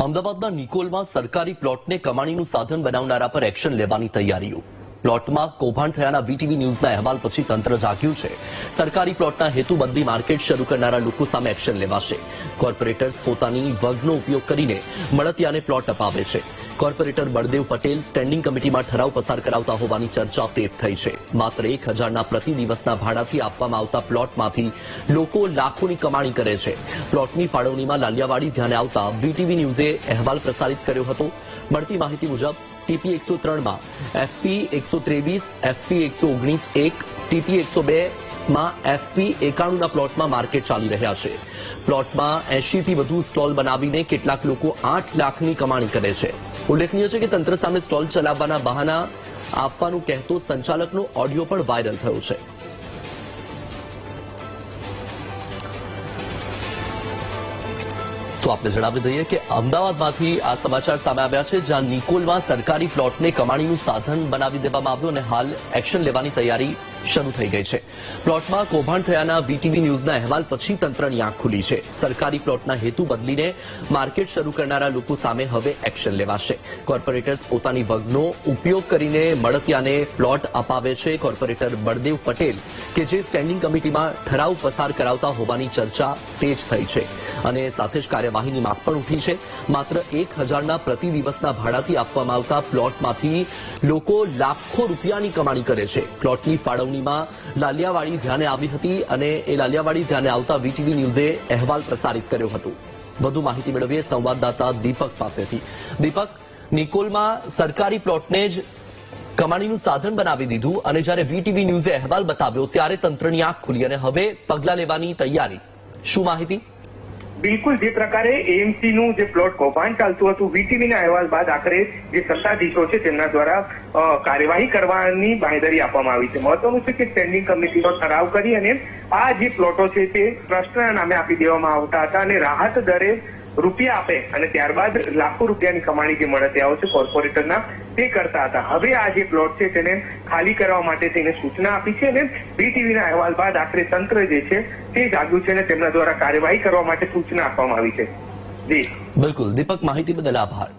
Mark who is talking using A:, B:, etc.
A: અમદાવાદના નિકોલમાં સરકારી પ્લોટને કમાણીનું સાધન બનાવનારા પર એક્શન લેવાની તૈયારીઓ. પ્લોટમાં કૌભાંડ થયાના વીટીવી ન્યૂઝના અહેવાલ પછી તંત્ર જાગ્યું છે. સરકારી પ્લોટના હેતુ બદલી માર્કેટ શરૂ કરનારા લોકો સામે એક્શન લેવાશે. કોર્પોરેટર્સ પોતાની વગનો ઉપયોગ કરીને મળતિયાને પ્લોટ અપાવે છે. કોર્પોરેટર બળદેવ પટેલ સ્ટેન્ડિંગ કમિટીમાં ઠરાવ પસાર કરાવતા હોવાની ચર્ચા તેજ થઈ છે. માત્ર એક હજારના પ્રતિ દિવસના ભાડાથી આપવામાં આવતા પ્લોટમાંથી લોકો લાખોની કમાણી કરે છે. પ્લોટની ફાળવણીમાં લાલિયાવાડી ધ્યાને આવતા વીટીવી ન્યૂઝે અહેવાલ પ્રસારિત કર્યો હતો. મળતી માહિતી મુજબ ટીપી એકસો ત્રણમાં એફપી એકસો ત્રેવીસ એફપી એકસો ઓગણીસ એક ટીપી એકસો બે માં એફપી એકાણુંના પ્લોટમાં માર્કેટ ચાલી રહ્યા છે. પ્લોટમાં એસી થી વધુ સ્ટોલ બનાવીને કેટલાક લોકો આઠ લાખની કમાણી કરે છે. ઉલ્લેખનીય છે કે તંત્ર સામે સ્ટોલ ચલાવવાના બહાના આપવાનું કહેતો સંચાલકનો ઓડિયો પણ વાયરલ થયો છે. તો આપણે જણાવી દઈએ કે અમદાવાદમાંથી આ સમાચાર સામે આવ્યા છે, જ્યાં નિકોલમાં સરકારી પ્લોટને કમાણીનું સાધન બનાવી દેવામાં આવ્યું અને હાલ એક્શન લેવાની તૈયારી શરૂ થઈ ગઈ છે. પ્લોટમાં કૌભાંડ થયાના વીટીવી ન્યૂઝના અહેવાલ પછી તંત્રની આંખ ખુલી છે. સરકારી પ્લોટના હેતુ બદલીને માર્કેટ શરૂ કરનારા લોકો સામે હવે એક્શન લેવાશે. કોર્પોરેટર્સ પોતાની વગનો ઉપયોગ કરીને મળતિયાને પ્લોટ અપાવે છે. કોર્પોરેટર બળદેવ પટેલ કે જે સ્ટેન્ડિંગ કમિટીમાં ઠરાવ પસાર કરાવતા હોવાની ચર્ચા તેજ થઈ છે અને સાથે જ કાર્યવાહીની માંગ પણ ઉઠી છે. માત્ર એક હજારના પ્રતિ દિવસના ભાડાથી આપવામાં આવતા પ્લોટમાંથી લોકો લાખો રૂપિયાની કમાણી કરે છે. પ્લોટની ફાળવણીમાં લાલિયાવાડી ધ્યાને આવી હતી અને એ લાલિયાવાડી ધ્યાને આવતા વીટીવી ન્યૂઝે અહેવાલ પ્રસારિત કર્યો હતો. વધુ માહિતી મેળવીએ સંવાદદાતા દીપક પાસેથી. દીપક, નિકોલમાં સરકારી પ્લોટને જ કમાણીનું સાધન બનાવી દીધું અને જ્યારે વીટીવી ન્યૂઝે અહેવાલ બતાવ્યો ત્યારે તંત્રની આંખ ખુલી અને હવે પગલાં લેવાની તૈયારી. શું માહિતી?
B: બિલકુલ જે પ્રકારે એએમસી નું જે પ્લોટ કૌભાંડ ચાલતું હતું વીટીવી ના અહેવાલ બાદ આખરે જે સત્તાધીશો છે તેમના દ્વારા કાર્યવાહી કરવાની બાંહેધરી આપવામાં આવી છે. મહત્વનું છે કે સ્ટેન્ડિંગ કમિટીનો ઠરાવ કરી અને આ જે પ્લોટો છે તે ટ્રસ્ટના નામે આપી દેવામાં આવતા હતા અને રાહત દરે રૂપિયા આપે અને ત્યારબાદ લાખો રૂપિયાની કમાણી જે મળતિયાઓ છે કોર્પોરેટરના, તે કરતા હતા. હવે આ જે પ્લોટ છે તેને ખાલી કરવા માટે તેને સૂચના આપી છે અને બીટીવીના અહેવાલ બાદ આખરે તંત્ર જે છે તે જાગ્યું છે અને તેમના દ્વારા કાર્યવાહી કરવા માટે સૂચના આપવામાં આવી છે.
A: બિલકુલ. દીપક, માહિતી બદલ આભાર.